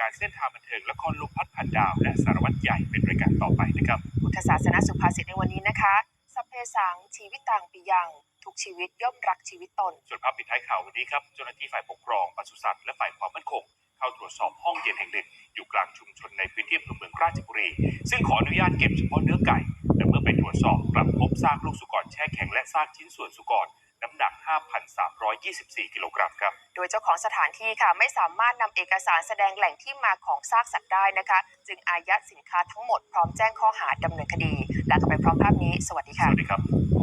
การเส้นทางบันเทิงละครลมพัดผ่านดาว และสารวัตรใหญ่เป็นรายการต่อไปนะครับพุทธศาสนสุภาษิตในวันนี้นะคะสัพเพสังชีวิตตังปิยังทุกชีวิตย่อมรักชีวิตตน ส่วนภาพปิดท้ายข่าววันนี้ครับเจ้าหน้าที่ฝ่ายปกครองปศุสัตว์และฝ่ายความมั่นคง เข้าตรวจสอบห้องเย็นแห่งหนึ่ง อยู่กลางชุมชนในพื้นที่อำเภอเมืองราชบุรี ซึ่งขออนุญาตเก็บเฉพาะเนื้อไก่ แต่เมื่อไปตรวจสอบกลับพบซากลูกสุกรแช่แข็งและซากชิ้นส่วนสุกร น้ำหนัก 5,324 กิโลกรัมครับ โดยเจ้าของสถานที่ค่ะไม่สามารถนำเอกสารแสดงแหล่งที่มาของซากสัตว์ได้นะคะ จึงอายัดสินค้าทั้งหมดพร้อมแจ้งข้อหาดำเนินคดี และกันไปพร้อมภาพนี้ สวัสดีสค่ะ วัสดีครับ